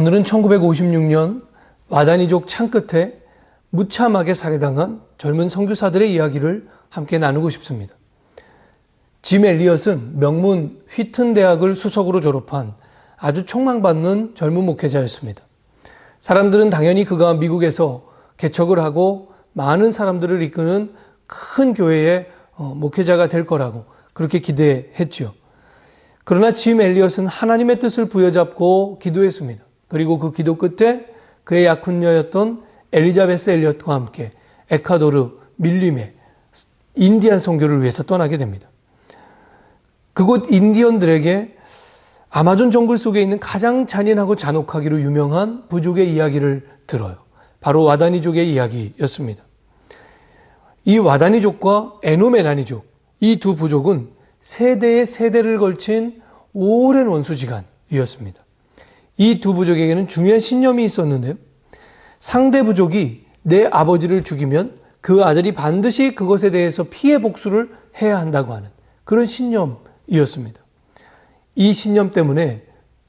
오늘은 1956년 와다니족 창 끝에 무참하게 살해당한 젊은 선교사들의 이야기를 함께 나누고 싶습니다. 짐 엘리엇은 명문 휘튼 대학을 수석으로 졸업한 아주 촉망받는 젊은 목회자였습니다. 사람들은 당연히 그가 미국에서 개척을 하고 많은 사람들을 이끄는 큰 교회의 어, 목회자가 될 거라고 그렇게 기대했지요. 그러나 짐 엘리엇은 하나님의 뜻을 부여잡고 기도했습니다. 그리고 그 기도 끝에 그의 약혼녀였던 엘리자베스 엘리엇과 함께 에콰도르 밀림의 인디안 선교를 위해서 떠나게 됩니다. 그곳 인디언들에게 아마존 정글 속에 있는 가장 잔인하고 잔혹하기로 유명한 부족의 이야기를 들어요. 바로 와다니족의 이야기였습니다. 이 와다니족과 에노메나니족, 이 두 부족은 세대의 세대를 걸친 오랜 원수지간이었습니다. 이 두 부족에게는 중요한 신념이 있었는데요. 상대 부족이 내 아버지를 죽이면 그 아들이 반드시 그것에 대해서 피해 복수를 해야 한다고 하는 그런 신념이었습니다. 이 신념 때문에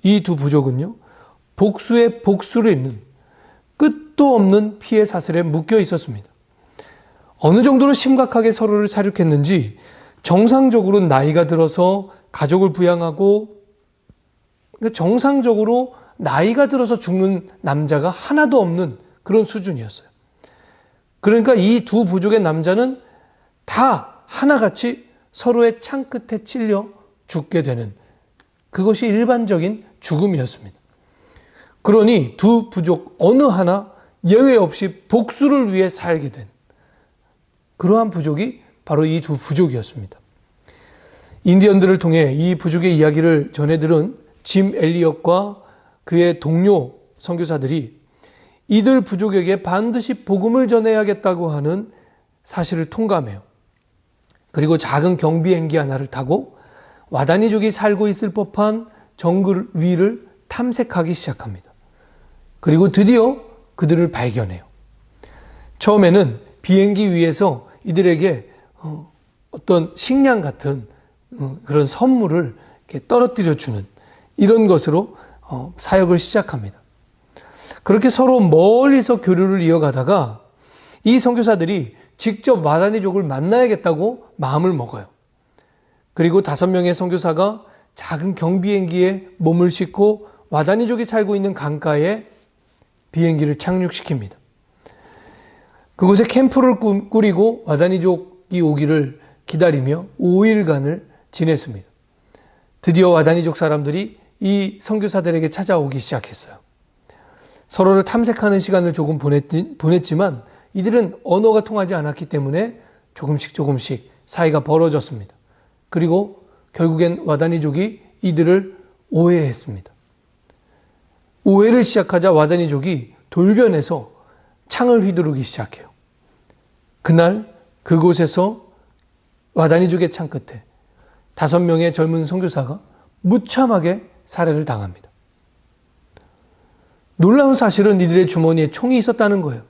이 두 부족은요, 복수의 복수를 잇는 끝도 없는 피해 사슬에 묶여 있었습니다. 어느 정도로 심각하게 서로를 사륙했는지 정상적으로 나이가 들어서 가족을 부양하고 그러니까 정상적으로 나이가 들어서 죽는 남자가 하나도 없는 그런 수준이었어요. 그러니까 이 두 부족의 남자는 다 하나같이 서로의 창 끝에 찔려 죽게 되는 그것이 일반적인 죽음이었습니다. 그러니 두 부족 어느 하나 예외 없이 복수를 위해 살게 된 그러한 부족이 바로 이 두 부족이었습니다. 인디언들을 통해 이 부족의 이야기를 전해 들은 짐 엘리엇과 그의 동료 선교사들이 이들 부족에게 반드시 복음을 전해야겠다고 하는 사실을 통감해요. 그리고 작은 경비행기 하나를 타고 와다니족이 살고 있을 법한 정글 위를 탐색하기 시작합니다. 그리고 드디어 그들을 발견해요. 처음에는 비행기 위에서 이들에게 어, 어떤 식량 같은 어, 그런 선물을 떨어뜨려 주는 이런 것으로 어, 사역을 시작합니다. 그렇게 서로 멀리서 교류를 이어가다가 이 선교사들이 직접 와다니족을 만나야겠다고 마음을 먹어요. 그리고 다섯 명의 선교사가 작은 경비행기에 몸을 싣고 와다니족이 살고 있는 강가에 비행기를 착륙시킵니다. 그곳에 캠프를 꾸리고 와다니족이 오기를 기다리며 5일간을 지냈습니다. 드디어 와다니족 사람들이 이 선교사들에게 찾아오기 시작했어요. 서로를 탐색하는 시간을 조금 보냈지, 보냈지 만 이들은 언어가 통하지 않았기 때문에 조금씩 조금씩 사이가 벌어졌습니다. 그리고 결국엔 와다니족이 이들을 오해했습니다. 오해를 시작하자 와다니족이 돌변해서 창을 휘두르기 시작해요. 그날 그곳에서 와다니족의 창 끝에 다섯 명의 젊은 선교사가 무참하게 살해를 당합니다. 놀라운 사실은 이들의 주머니에 총이 있었다는 거예요.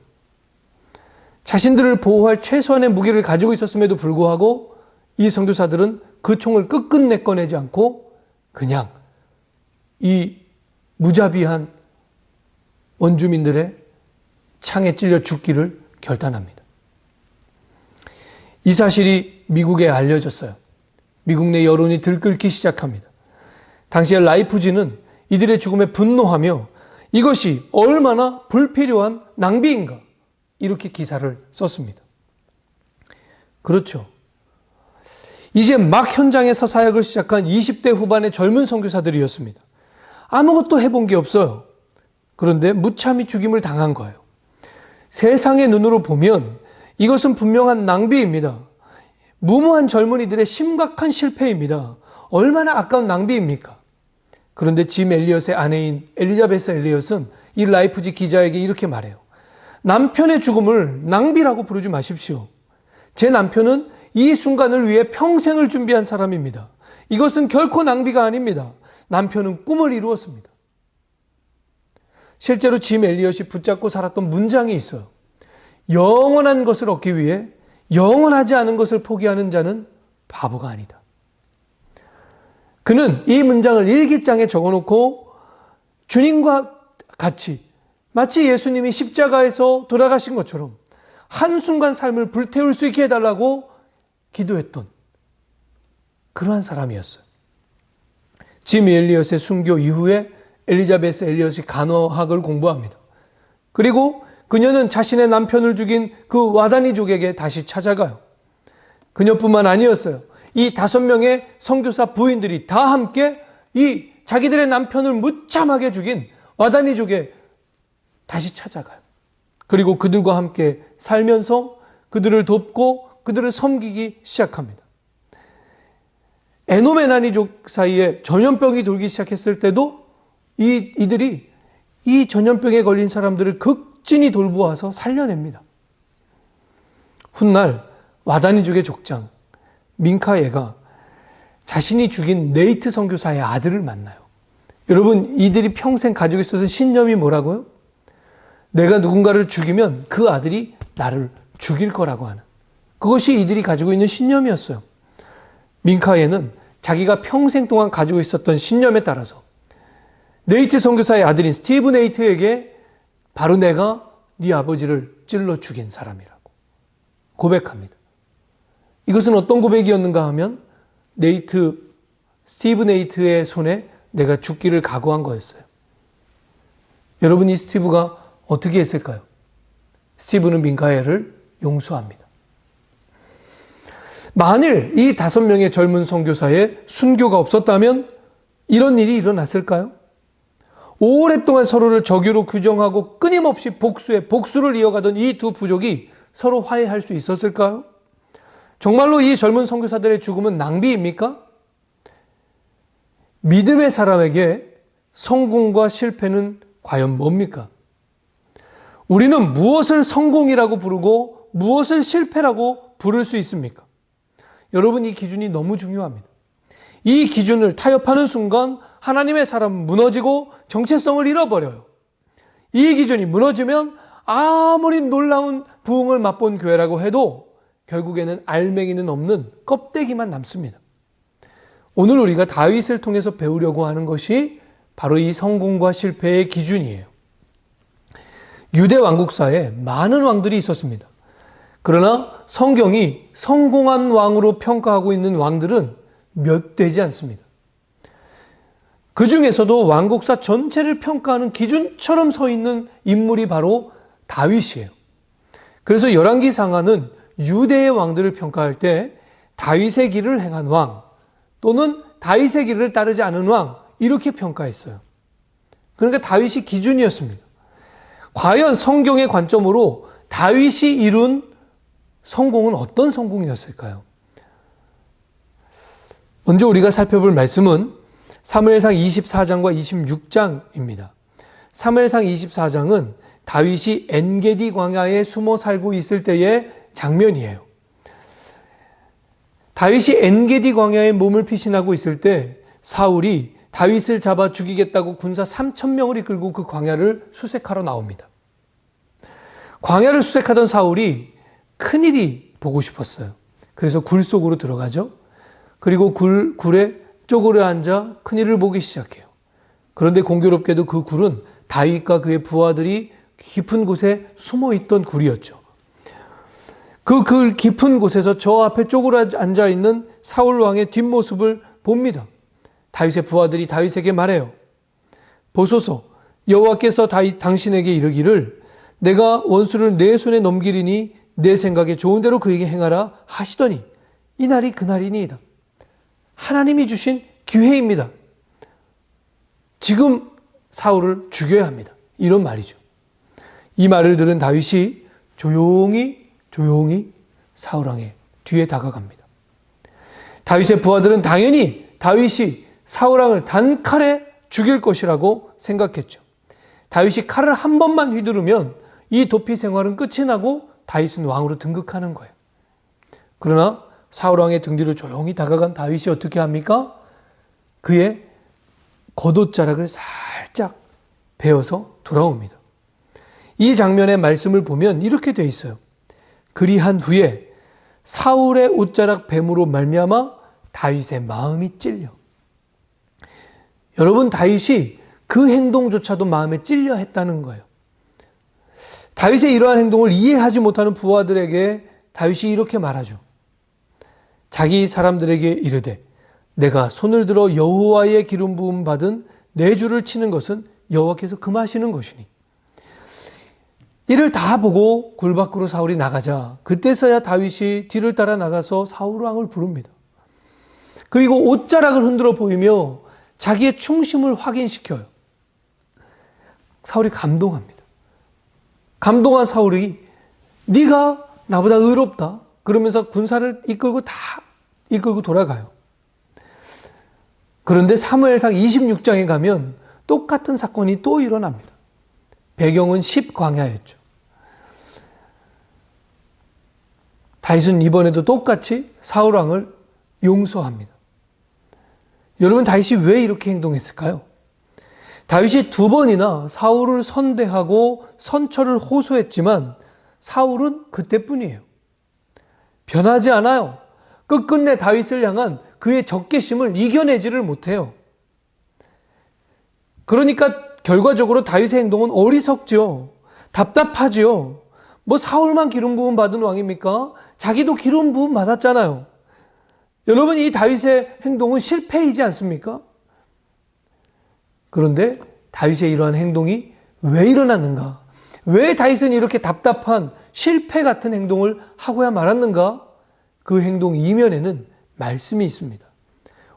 자신들을 보호할 최소한의 무기를 가지고 있었음에도 불구하고 이 선교사들은 그 총을 끝끝내 꺼내지 않고 그냥 이 무자비한 원주민들의 창에 찔려 죽기를 결단합니다. 이 사실이 미국에 알려졌어요. 미국 내 여론이 들끓기 시작합니다. 당시에 라이프지는 이들의 죽음에 분노하며 이것이 얼마나 불필요한 낭비인가 이렇게 기사를 썼습니다. 그렇죠. 이제 막 현장에 서 사역을 시작한 20대 후반의 젊은 선교사들이었습니다. 아무것도 해본 게 없어요. 그런데 무참히 죽임을 당한 거예요. 세상의 눈으로 보면 이것은 분명한 낭비입니다. 무모한 젊은이들의 심각한 실패입니다. 얼마나 아까운 낭비입니까? 그런데 짐 엘리엇의 아내인 엘리자베스 엘리엇은 이 라이프지 기자에게 이렇게 말해요. 남편의 죽음을 낭비라고 부르지 마십시오. 제 남편은 이 순간을 위해 평생을 준비한 사람입니다. 이것은 결코 낭비가 아닙니다. 남편은 꿈을 이루었습니다. 실제로 짐 엘리엇이 붙잡고 살았던 문장이 있어요. 영원한 것을 얻기 위해 영원하지 않은 것을 포기하는 자는 바보가 아니다. 그는 이 문장을 일기장에 적어놓고 주님과 같이 마치 예수님이 십자가에서 돌아가신 것처럼 한순간 삶을 불태울 수 있게 해달라고 기도했던 그러한 사람이었어요. 짐 엘리엇의 순교 이후에 엘리자베스 엘리엇이 간호학을 공부합니다. 그리고 그녀는 자신의 남편을 죽인 그 와다니족에게 다시 찾아가요. 그녀뿐만 아니었어요. 이 다섯 명의 선교사 부인들이 다 함께 이 자기들의 남편을 무참하게 죽인 와다니족에 다시 찾아가요. 그리고 그들과 함께 살면서 그들을 돕고 그들을 섬기기 시작합니다. 에노메나니족 사이에 전염병이 돌기 시작했을 때도 이, 이들이 이 전염병에 걸린 사람들을 극진히 돌보아서 살려냅니다. 훗날 와다니족의 족장 민카예가 자신이 죽인 네이트 선교사의 아들을 만나요. 여러분 이들이 평생 가지고 있었던 신념이 뭐라고요? 내가 누군가를 죽이면 그 아들이 나를 죽일 거라고 하는 그것이 이들이 가지고 있는 신념이었어요. 민카예는 자기가 평생 동안 가지고 있었던 신념에 따라서 네이트 선교사의 아들인 스티브 네이트에게 바로 내가 네 아버지를 찔러 죽인 사람이라고 고백합니다. 이것은 어떤 고백이었는가 하면 네이트 스티브 네이트의 손에 내가 죽기를 각오한 거였어요. 여러분 이 스티브가 어떻게 했을까요? 스티브는 민카엘을 용서합니다. 만일 이 다섯 명의 젊은 선교사의 순교가 없었다면 이런 일이 일어났을까요? 오랫동안 서로를 적유로 규정하고 끊임없이 복수에 복수를 이어가던 이 두 부족이 서로 화해할 수 있었을까요? 정말로 이 젊은 선교사들의 죽음은 낭비입니까? 믿음의 사람에게 성공과 실패는 과연 뭡니까? 우리는 무엇을 성공이라고 부르고 무엇을 실패라고 부를 수 있습니까? 여러분 이 기준이 너무 중요합니다. 이 기준을 타협하는 순간 하나님의 사람은 무너지고 정체성을 잃어버려요. 이 기준이 무너지면 아무리 놀라운 부흥을 맛본 교회라고 해도 결국에는 알맹이는 없는 껍데기만 남습니다. 오늘 우리가 다윗을 통해서 배우려고 하는 것이 바로 이 성공과 실패의 기준이에요. 유대 왕국사에 많은 왕들이 있었습니다. 그러나 성경이 성공한 왕으로 평가하고 있는 왕들은 몇 되지 않습니다. 그 중에서도 왕국사 전체를 평가하는 기준처럼 서 있는 인물이 바로 다윗이에요. 그래서 열왕기 상하는 유대의 왕들을 평가할 때 다윗의 길을 행한 왕 또는 다윗의 길을 따르지 않은 왕 이렇게 평가했어요. 그러니까 다윗이 기준이었습니다. 과연 성경의 관점으로 다윗이 이룬 성공은 어떤 성공이었을까요? 먼저 우리가 살펴볼 말씀은 사무엘상 24장과 26장입니다. 사무엘상 24장은 다윗이 엔게디 광야에 숨어 살고 있을 때의 장면이에요. 다윗이 엔게디 광야에 몸을 피신하고 있을 때 사울이 다윗을 잡아 죽이겠다고 군사 3천 명을 이끌고 그 광야를 수색하러 나옵니다. 광야를 수색하던 사울이 큰일이 보고 싶었어요. 그래서 굴 속으로 들어가죠. 그리고 굴, 굴에 쪼그려 앉아 큰일을 보기 시작해요. 그런데 공교롭게도 그 굴은 다윗과 그의 부하들이 깊은 곳에 숨어 있던 굴이었죠. 그, 그 깊은 곳에서 저 앞에 쪼그려 앉아 있는 사울 왕의 뒷모습을 봅니다. 다윗의 부하들이 다윗에게 말해요. 보소서, 여호와께서 다윗 당신에게 이르기를 내가 원수를 내 손에 넘기리니 내 생각에 좋은 대로 그에게 행하라 하시더니 이 날이 그 날이니이다. 하나님이 주신 기회입니다. 지금 사울을 죽여야 합니다. 이런 말이죠. 이 말을 들은 다윗이 조용히 조용히 사울 왕의 뒤에 다가갑니다. 다윗의 부하들은 당연히 다윗이 사울 왕을 단칼에 죽일 것이라고 생각했죠. 다윗이 칼을 한 번만 휘두르면 이 도피 생활은 끝이 나고 다윗은 왕으로 등극하는 거예요. 그러나 사울 왕의 등 뒤로 조용히 다가간 다윗이 어떻게 합니까? 그의 겉옷자락을 살짝 베어서 돌아옵니다. 이 장면의 말씀을 보면 이렇게 돼 있어요. 그리한 후에 사울의 옷자락 뱀으로 말미암아 다윗의 마음이 찔려. 여러분 다윗이 그 행동조차도 마음에 찔려 했다는 거예요. 다윗의 이러한 행동을 이해하지 못하는 부하들에게 다윗이 이렇게 말하죠. 자기 사람들에게 이르되 내가 손을 들어 여호와의 기름 부음 받은 내 주를 치는 것은 여호와께서 금하시는 것이니 이를 다 보고 굴 밖으로 사울이 나가자 그때서야 다윗이 뒤를 따라 나가서 사울 왕을 부릅니다. 그리고 옷자락을 흔들어 보이며 자기의 충심을 확인시켜요. 사울이 감동합니다. 감동한 사울이 네가 나보다 의롭다. 그러면서 군사를 이끌고 다 이끌고 돌아가요. 그런데 사무엘상 26장에 가면 똑같은 사건이 또 일어납니다. 배경은 10광야였죠. 다윗은 이번에도 똑같이 사울 왕을 용서합니다. 여러분 다윗이 왜 이렇게 행동했을까요? 다윗이 두 번이나 사울을 선대하고 선처를 호소했지만 사울은 그때뿐이에요. 변하지 않아요. 끝끝내 다윗을 향한 그의 적개심을 이겨내지를 못해요. 그러니까 결과적으로 다윗의 행동은 어리석지요. 답답하지요. 뭐 사울만 기름 부음 받은 왕입니까? 자기도 기름 부음 받았잖아요. 여러분 이 다윗의 행동은 실패이지 않습니까? 그런데 다윗의 이러한 행동이 왜 일어났는가? 왜 다윗은 이렇게 답답한 실패 같은 행동을 하고야 말았는가? 그 행동 이면에는 말씀이 있습니다.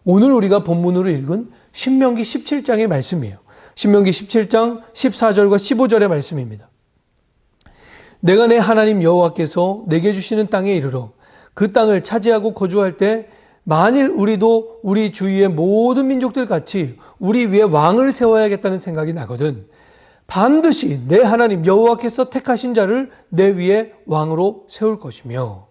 오늘 우리가 본문으로 읽은 신명기 17장의 말씀이에요. 신명기 17장 14절과 15절의 말씀입니다. 내가 내 하나님 여호와께서 내게 주시는 땅에 이르러 그 땅을 차지하고 거주할 때 만일 우리도 우리 주위의 모든 민족들 같이 우리 위에 왕을 세워야겠다는 생각이 나거든 반드시 내 하나님 여호와께서 택하신 자를 내 위에 왕으로 세울 것이며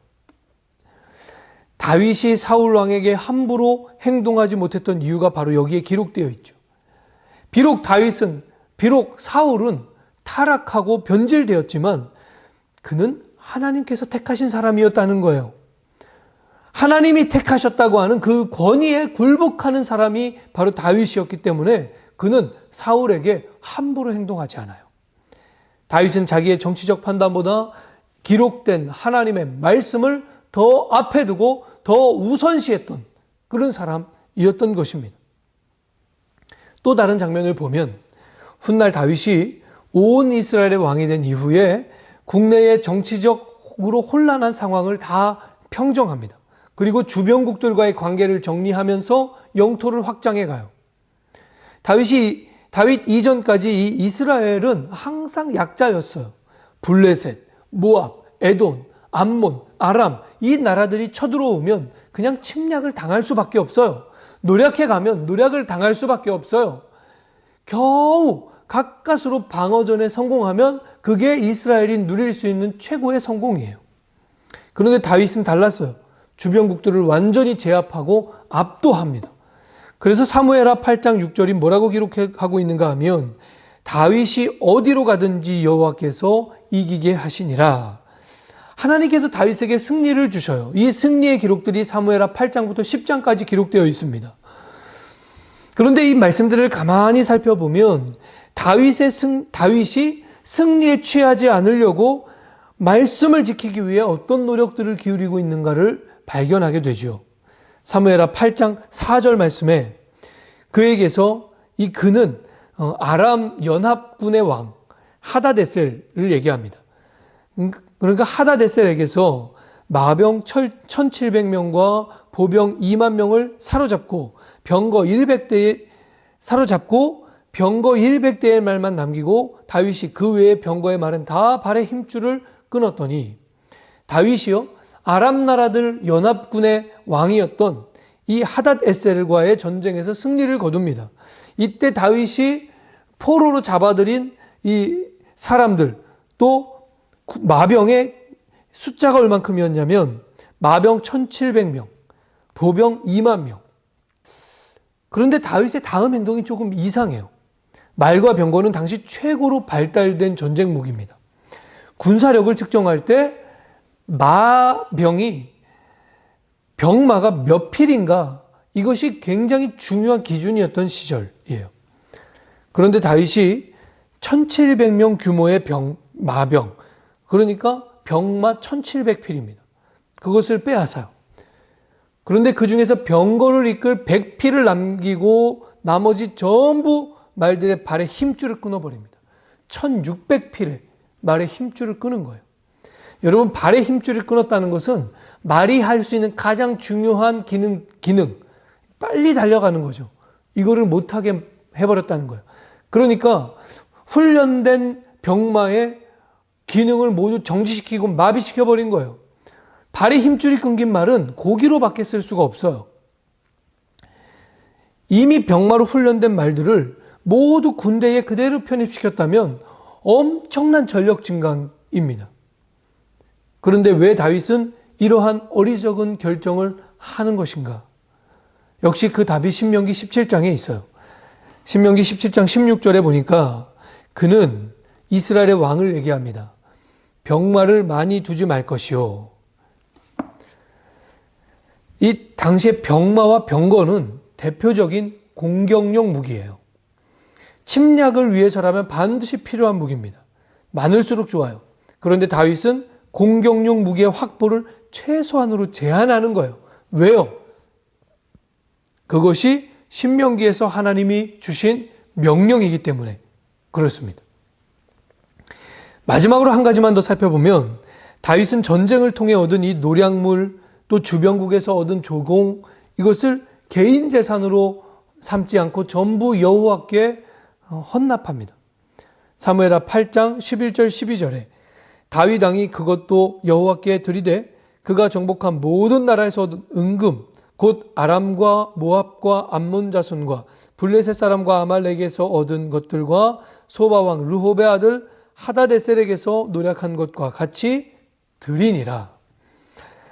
다윗이 사울 왕에게 함부로 행동하지 못했던 이유가 바로 여기에 기록되어 있죠. 비록 다윗은 비록 사울은 타락하고 변질되었지만 그는 하나님께서 택하신 사람이었다는 거예요. 하나님이 택하셨다고 하는 그 권위에 굴복하는 사람이 바로 다윗이었기 때문에 그는 사울에게 함부로 행동하지 않아요. 다윗은 자기의 정치적 판단보다 기록된 하나님의 말씀을 더 앞에 두고 더 우선시했던 그런 사람이었던 것입니다. 또 다른 장면을 보면 훗날 다윗이 온 이스라엘의 왕이 된 이후에 국내의 정치적으로 혼란한 상황을 다 평정합니다. 그리고 주변국들과의 관계를 정리하면서 영토를 확장해 가요. 다윗이 다윗 이전까지 이 이스라엘은 항상 약자였어요. 블레셋, 모압, 에돔, 암몬, 아람 이 나라들이 쳐들어오면 그냥 침략을 당할 수밖에 없어요. 노력해 가면 노력을 당할 수밖에 없어요. 겨우 가까스로 방어전에 성공하면 그게 이스라엘이 누릴 수 있는 최고의 성공이에요. 그런데 다윗은 달랐어요. 주변국들을 완전히 제압하고 압도합니다. 그래서 사무엘하 8장 6절이 뭐라고 기록하고 있는가 하면 다윗이 어디로 가든지 여호와께서 이기게 하시니라. 하나님께서 다윗에게 승리를 주셔요. 이 승리의 기록들이 사무엘하 8장부터 10장까지 기록되어 있습니다. 그런데 이 말씀들을 가만히 살펴보면 다윗의 승, 다윗이 승리에 취하지 않으려고 말씀을 지키기 위해 어떤 노력들을 기울이고 있는가를 발견하게 되죠. 사무엘하 8장 4절 말씀에 그에게서 이 그는 어, 아람 연합군의 왕 하다데셀을 얘기합니다. 음, 그러니까 하다데셀에게서 마병 1700명과 보병 2만 명을 사로잡고 병거 100대에 사로잡고 병거 100대의 말만 남기고 다윗이 그 외의 병거의 말은 다 발의 힘줄을 끊었더니 다윗이요 아람 나라들 연합군의 왕이었던 이 하닷 에셀과의 전쟁에서 승리를 거둡니다. 이때 다윗이 포로로 잡아들인 이 사람들 또 마병의 숫자가 얼만큼이었냐면 마병 1700명, 보병 2만 명. 그런데 다윗의 다음 행동이 조금 이상해요. 말과 병거는 당시 최고로 발달된 전쟁 무기입니다. 군사력을 측정할 때 마병이 병마가 몇 필인가 이것이 굉장히 중요한 기준이었던 시절이에요. 그런데 다윗이 1700명 규모의 병, 마병, 그러니까 병마 1700필입니다. 그것을 빼앗아요. 그런데 그 중에서 병거를 이끌 100필을 남기고 나머지 전부 말들의 발에 힘줄을 끊어버립니다. 1600필의 말의 힘줄을 끊은 거예요. 여러분, 발의 힘줄을 끊었다는 것은 말이 할 수 있는 가장 중요한 기능, 기능, 빨리 달려가는 거죠. 이거를 못하게 해버렸다는 거예요. 그러니까 훈련된 병마의 기능을 모두 정지시키고 마비시켜버린 거예요. 발의 힘줄이 끊긴 말은 고기로밖에 쓸 수가 없어요. 이미 병마로 훈련된 말들을 모두 군대에 그대로 편입시켰다면 엄청난 전력 증강입니다. 그런데 왜 다윗은 이러한 어리석은 결정을 하는 것인가? 역시 그 답이 신명기 17장에 있어요. 신명기 17장 16절에 보니까 그는 이스라엘의 왕을 얘기합니다. 병마를 많이 두지 말 것이요. 이 당시에 병마와 병거는 대표적인 공격용 무기예요. 침략을 위해서라면 반드시 필요한 무기입니다. 많을수록 좋아요. 그런데 다윗은 공격용 무기의 확보를 최소한으로 제한하는 거예요. 왜요? 그것이 신명기에서 하나님이 주신 명령이기 때문에 그렇습니다. 마지막으로 한 가지만 더 살펴보면 다윗은 전쟁을 통해 얻은 이 노량물 또 주변국에서 얻은 조공 이것을 개인 재산으로 삼지 않고 전부 여호와께 헌납합니다. 사무엘하 8장 11절 12절에 다윗 왕이 그것도 여호와께 드리되 그가 정복한 모든 나라에서 은금 곧 아람과 모압과 암몬 자손과 블레셋 사람과 아말렉에서 얻은 것들과 소바 왕 르호베 아들 하다데셀에게서 노력한 것과 같이 드리니라.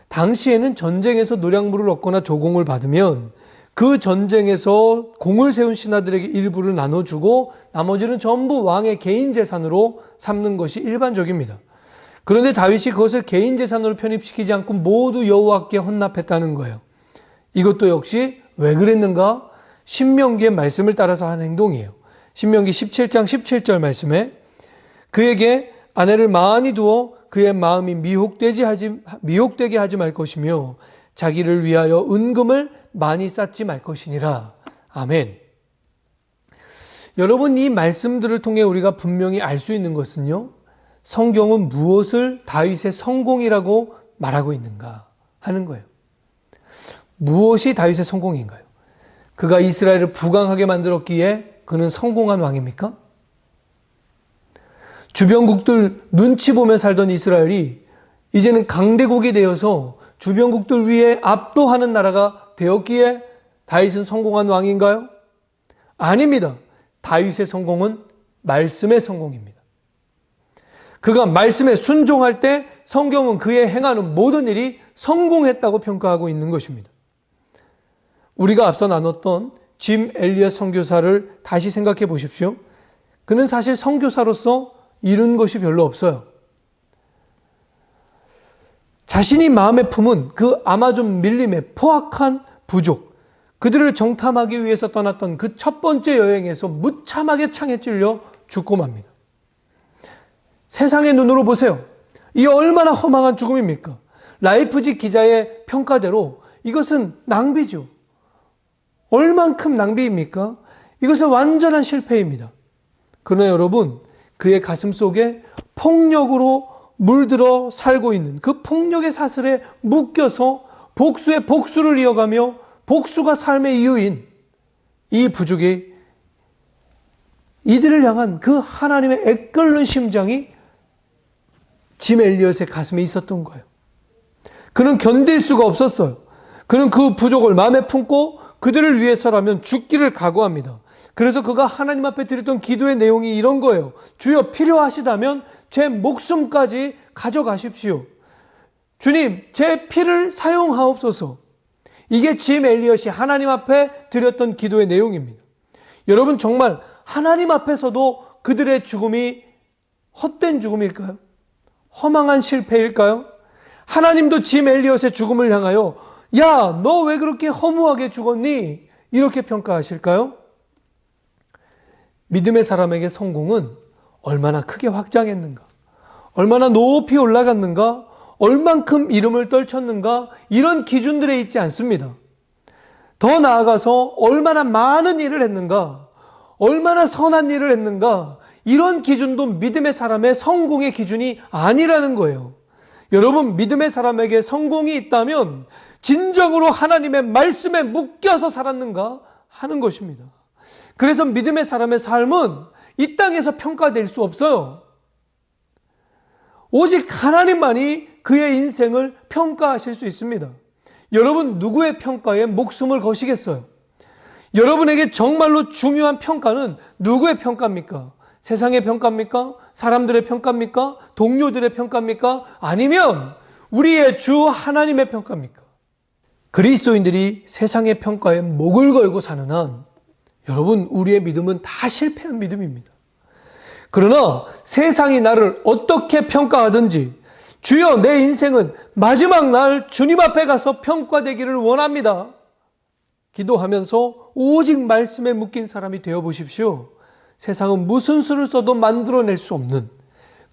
당시에는 전쟁에서 노량물을 얻거나 조공을 받으면 그 전쟁에서 공을 세운 신하들에게 일부를 나눠주고 나머지는 전부 왕의 개인 재산으로 삼는 것이 일반적입니다. 그런데 다윗이 그것을 개인 재산으로 편입시키지 않고 모두 여호와께 헌납했다는 거예요. 이것도 역시 왜 그랬는가? 신명기의 말씀을 따라서 한 행동이에요. 신명기 17장 17절 말씀에 그에게 아내를 많이 두어 그의 마음이 미혹되지 하지, 미혹되게 하지 말 것이며 자기를 위하여 은금을 많이 쌓지 말 것이니라. 아멘. 여러분, 이 말씀들을 통해 우리가 분명히 알 수 있는 것은요, 성경은 무엇을 다윗의 성공이라고 말하고 있는가 하는 거예요. 무엇이 다윗의 성공인가요? 그가 이스라엘을 부강하게 만들었기에 그는 성공한 왕입니까? 주변국들 눈치 보며 살던 이스라엘이 이제는 강대국이 되어서 주변국들 위에 압도하는 나라가 되었기에 다윗은 성공한 왕인가요? 아닙니다. 다윗의 성공은 말씀의 성공입니다. 그가 말씀에 순종할 때 성경은 그의 행하는 모든 일이 성공했다고 평가하고 있는 것입니다. 우리가 앞서 나눴던 짐 엘리엇 선교사를 다시 생각해 보십시오. 그는 사실 선교사로서 이룬 것이 별로 없어요. 자신이 마음에 품은 그 아마존 밀림의 포악한 부족, 그들을 정탐하기 위해서 떠났던 그 첫 번째 여행에서 무참하게 창에 찔려 죽고 맙니다. 세상의 눈으로 보세요. 이 얼마나 허망한 죽음입니까? 라이프지 기자의 평가대로 이것은 낭비죠. 얼만큼 낭비입니까? 이것은 완전한 실패입니다. 그러나 여러분, 그의 가슴 속에 폭력으로 물들어 살고 있는 그 폭력의 사슬에 묶여서 복수의 복수를 이어가며 복수가 삶의 이유인 이 부족이 이들을 향한 그 하나님의 애끓는 심장이 짐 엘리엇의 가슴에 있었던 거예요. 그는 견딜 수가 없었어요. 그는 그 부족을 마음에 품고 그들을 위해서라면 죽기를 각오합니다. 그래서 그가 하나님 앞에 드렸던 기도의 내용이 이런 거예요. 주여 필요하시다면 제 목숨까지 가져가십시오. 주님, 제 피를 사용하옵소서. 이게 짐 엘리엇이 하나님 앞에 드렸던 기도의 내용입니다. 여러분 정말 하나님 앞에서도 그들의 죽음이 헛된 죽음일까요? 허망한 실패일까요? 하나님도 짐 엘리엇의 죽음을 향하여 야, 너 왜 그렇게 허무하게 죽었니? 이렇게 평가하실까요? 믿음의 사람에게 성공은 얼마나 크게 확장했는가, 얼마나 높이 올라갔는가, 얼만큼 이름을 떨쳤는가, 이런 기준들에 있지 않습니다. 더 나아가서 얼마나 많은 일을 했는가, 얼마나 선한 일을 했는가, 이런 기준도 믿음의 사람의 성공의 기준이 아니라는 거예요. 여러분, 믿음의 사람에게 성공이 있다면 진정으로 하나님의 말씀에 묶여서 살았는가 하는 것입니다. 그래서 믿음의 사람의 삶은 이 땅에서 평가될 수 없어요. 오직 하나님만이 그의 인생을 평가하실 수 있습니다. 여러분, 누구의 평가에 목숨을 거시겠어요? 여러분에게 정말로 중요한 평가는 누구의 평가입니까? 세상의 평가입니까? 사람들의 평가입니까? 동료들의 평가입니까? 아니면 우리의 주 하나님의 평가입니까? 그리스도인들이 세상의 평가에 목을 걸고 사는 한 여러분 우리의 믿음은 다 실패한 믿음입니다. 그러나 세상이 나를 어떻게 평가하든지 주여 내 인생은 마지막 날 주님 앞에 가서 평가되기를 원합니다. 기도하면서 오직 말씀에 묶인 사람이 되어 보십시오. 세상은 무슨 수를 써도 만들어낼 수 없는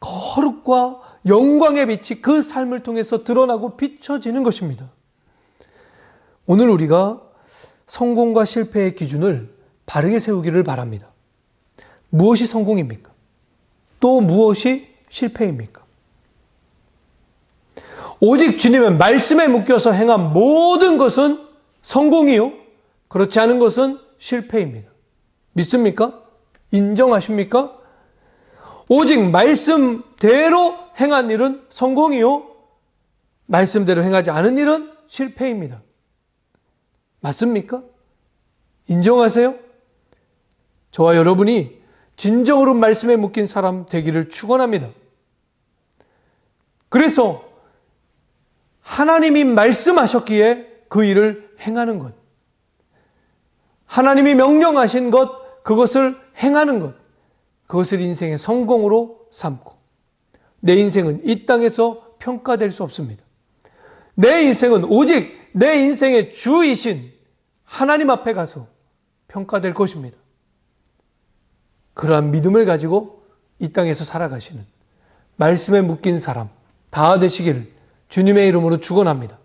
거룩과 영광의 빛이 그 삶을 통해서 드러나고 비춰지는 것입니다. 오늘 우리가 성공과 실패의 기준을 바르게 세우기를 바랍니다. 무엇이 성공입니까? 또 무엇이 실패입니까? 오직 주님의 말씀에 묶여서 행한 모든 것은 성공이요. 그렇지 않은 것은 실패입니다. 믿습니까? 인정하십니까? 오직 말씀대로 행한 일은 성공이요. 말씀대로 행하지 않은 일은 실패입니다. 맞습니까? 인정하세요? 저와 여러분이 진정으로 말씀에 묶인 사람 되기를 축원합니다. 그래서 하나님이 말씀하셨기에 그 일을 행하는 것. 하나님이 명령하신 것, 그것을 행하는 것. 그것을 인생의 성공으로 삼고. 내 인생은 이 땅에서 평가될 수 없습니다. 내 인생은 오직 내 인생의 주이신 하나님 앞에 가서 평가될 것입니다. 그러한 믿음을 가지고 이 땅에서 살아가시는 말씀에 묶인 사람 다 되시기를 주님의 이름으로 축원합니다.